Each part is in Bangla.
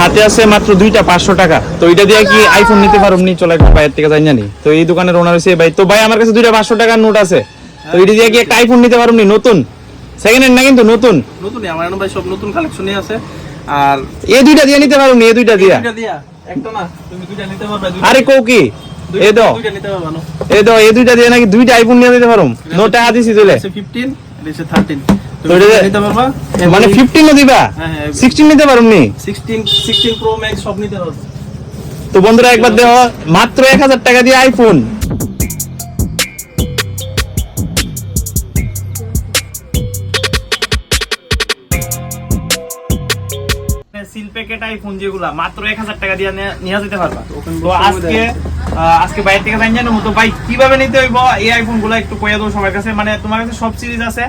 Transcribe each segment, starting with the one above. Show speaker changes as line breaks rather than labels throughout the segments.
হাতে আছে মাত্র দুইটা পাঁচশো টাকা। তো এটা দিয়ে কি আইফোন নিতে পারো? নি চলে একটু বাইরের থেকে যাই জানি তো এই দোকানের ওনার হয়েছে ভাই। তো ভাই আমার কাছে দুইটা পাঁচশো টাকার নোট আছে। তো এটা দিয়ে কি একটা আইফোন নিতে পারো নি? নতুন। সেকেন্ড হ্যান্ড না কিন্তু নতুন?
নতুন আমার ভাই সব নতুন কালেকশনই আছে। আর
এই দুইটা দিয়ে নিতে পারো নি? এই দুইটা দিয়া?
একটা না তুমি দুইটা নিতে পারবে
আরে কৌ? কি এ দাও।
নিতে পারবে
এ দাও এই দুইটা দিয়ে নাকি দুইটা আইফোন নিয়ে দিতে পারো? নোট দিছি চলে।
15 এটা 13
তো
তুমি
এটা
দুইটা
যে-
নিতে পারবা?
মানে ফিফটিনও দিবা?
হ্যাঁ, হ্যাঁ।
সিক্সটিন নিতে পারো নি?
16 16 প্রো ম্যাক্স সব নিতে পারবে
তো বন্ধুরা একবার দেওয়া মাত্র এক হাজার টাকা দিয়ে আইফোন সিল প্যাকেট আইফোন যেগুলা মাত্র এক হাজার টাকা দিয়ে নিয়ে- যেতে পারবা। তো আজকে আজকে বাইরে থেকে জানি জানো তো ভাই কীভাবে নিতে হইব? এই আইফোনগুলা একটু কইয়া দাও সবার কাছে। মানে তোমার কাছে সব সিরিজ আছে।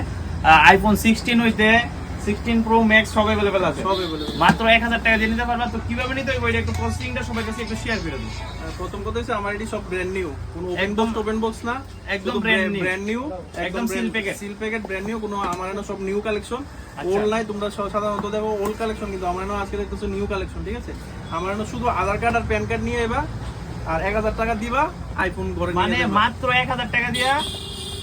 আইফোন সিক্সটিন হইতে সিক্সটিন প্রো ম্যাক্স সব অ্যাভেলেবেল আছে।
সব।
মাত্র এক হাজার টাকা দিয়ে নিতে পারবা। তো কীভাবে নিতে হইব? এটা একটু প্রসেসিংটা সবার কাছে একটু শেয়ার করে দিও।
আর প্রথম কথা হচ্ছে আমার এটি সব ব্র্যান্ড নিউ কোনো ওপেন
একদম-
বক্স ওপেন বক্স না।
একদম
ব্র্যান্ড নিউ
একদম seal packet।
Seal packet brand new কোনো আমার এনে সব নিউ কালেকশন। ওল্ড নাই তোমরা সাধারণত দেখো ওল্ড কালেকশন কিন্তু আমার এনে আজকে দেখতেছো নিউ কালেকশন ঠিক আছে? আমার এনে শুধু আধার কার্ড আর প্যান কার্ড নিয়ে এবা আর এক হাজার টাকা দিবা আইফোন ঘরে
মানে মাত্র এক হাজার টাকা দিয়া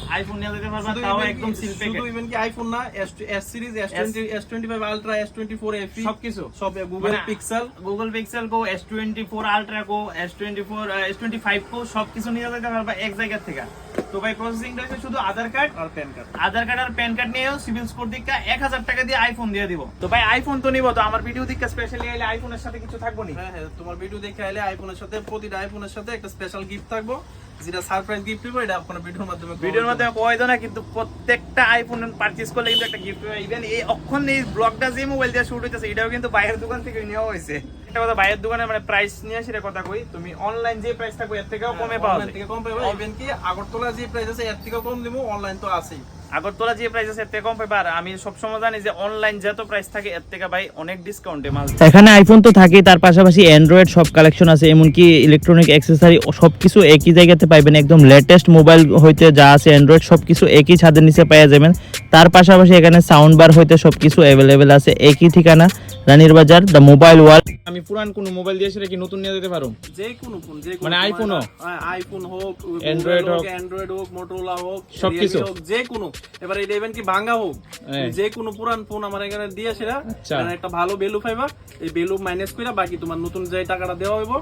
আইফোন নিয়ে যেতে পারবা তাও একদম
কি-
সিল
শুধু
প্যাকেট
কি আইফোন না S S series S twenty S twenty five ultra S twenty four F
সব কিছু
সব গুগল পিক্সেল
গুগল পিক্সেল কো এস টোয়েন্টি ফোর আলট্রা কো S twenty four S twenty five কো সবকিছু নিয়ে যেতে পারবা এক জায়গা থেকে। তো ভাই প্রসেসিংটা হচ্ছে শুধু আধার কার্ড
আর প্যান কার্ড
আধার কার্ড আর প্যান কার্ড নিয়েও সিভিল স্কোর দিকটা এক হাজার টাকা দিয়ে আইফোন দিয়ে দিব। তো ভাই আইফোন তো নিব তো আমার ভিডিও দিকটা স্পেশালি আইলে আইফোনের সাথে কিছু থাকব নি?
হ্যাঁ হ্যাঁ তোমার ভিডিও দেখে আইলে আইফোনের সাথে প্রতিটা আইফোনের সাথে একটা স্পেশাল গিফট থাকব। যেটা সারপ্রাইজ গিফট দিব এটা আপনার ভিডিওর মাধ্যমে
ভিডিওর মধ্যে কয় না কিন্তু প্রত্যেকটা আইফোন পারচেজ করলে কিন্তু একটা গিফট ইভেন এই অক্ষণ এই ব্লগটা যে মোবাইল দিয়ে শুট হইতেছে এটাও কিন্তু বাইরের দোকান থেকে নেওয়া হয়েছে একটা কথা বাইরের দোকানে মানে প্রাইস নিয়ে সেটা কথা কই তুমি অনলাইন যে প্রাইসটা কই এর থেকেও কমে পাওয়া যায়।
থেকে কম পাবে ইভেন কি আগরতলা যে প্রাইস আছে এর থেকেও কম দিমু অনলাইন তো আছেই।
আগরতলা যে প্রাইস আছে এর থেকে কম পাবে আর আমি সবসময় জানি যে অনলাইন যত প্রাইস থাকে এর থেকে ভাই অনেক ডিসকাউন্টে মাল।
এখানে আইফোন তো থাকেই তার পাশাপাশি অ্যান্ড্রয়েড সব কালেকশন আছে এমনকি ইলেকট্রনিক অ্যাক্সেসরি সবকিছু একই জায়গাতে পাইবেন একদম লেটেস্ট মোবাইল হইতে যা আছে অ্যান্ড্রয়েড সবকিছু একই ছাদের নিচে পেয়ে যাবেন তার পাশাপাশি এখানে সাউন্ড বার হইতে সবকিছু অ্যাভেলেবেল আছে একই ঠিকানা রানীর বাজার দ্য মোবাইল ওয়ার্ল্ড
আমি পুরান কোন মোবাইল দিয়ে সেটা কি নতুন নিয়ে যেতে পারো
যে কোনো ফোন যে কোনো
মানে ও?
হ্যাঁ আইফোন হোক
Android হোক।
অ্যান্ড্রয়েড হোক মোটরোলা হোক
সবকিছু?
Realme হোক যে কোনো এবার এটা ইভেন কি ভাঙা হোক। যে কোনো পুরান ফোন আমার এখানে দিয়ে সেটা
আচ্ছা।
একটা ভালো বেলু পাইবা এই বেলু মাইনাস করে বাকি তোমার নতুন যে টাকাটা দেওয়া হইব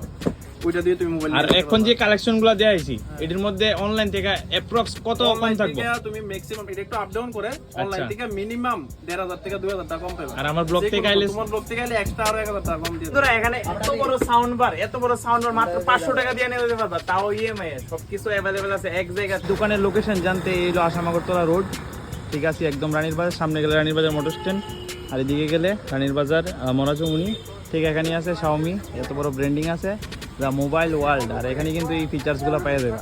ওইটা দিয়ে তুমি মোবাইল
আর এখন যে কালেকশনগুলো দেওয়া হয়েছি এটার মধ্যে অনলাইন থেকে অ্যাপ্রক্স কত কম থাকবে?
তুমি ম্যাক্সিমাম এটা একটু আপ ডাউন করে অনলাইন থেকে মিনিমাম দেড় হাজার থেকে দুই হাজার টাকা কম পাবে।
আর আমার ব্লগ থেকে আইলে
তোমার ব্লগ থেকে আইলে এক্সট্রা আরও এক হাজার টাকা কম দিয়ে।
বন্ধুরা এখানে এত বড় সাউন্ড বার এত বড় সাউন্ড বার মাত্র পাঁচশো টাকা দিয়ে নিয়ে যেতে পারবা। তাও ইএমআই সবকিছু অ্যাভেলেবেল আছে এক জায়গায়। দোকানের লোকেশন জানতে এই হলো আসামাগরতলা রোড ঠিক আছে একদম রানীর বাজার সামনে গেলে রানীর বাজার মোটর স্ট্যান্ড আর এদিকে গেলে রানীর বাজার মরাচুমুনি ঠিক এখানে আছে শাওমি এত বড় ব্র্যান্ডিং আছে দ্য মোবাইল ওয়ার্ল্ড আর এখানে কিন্তু এই ফিচার্সগুলো পাইয়ে যাবে।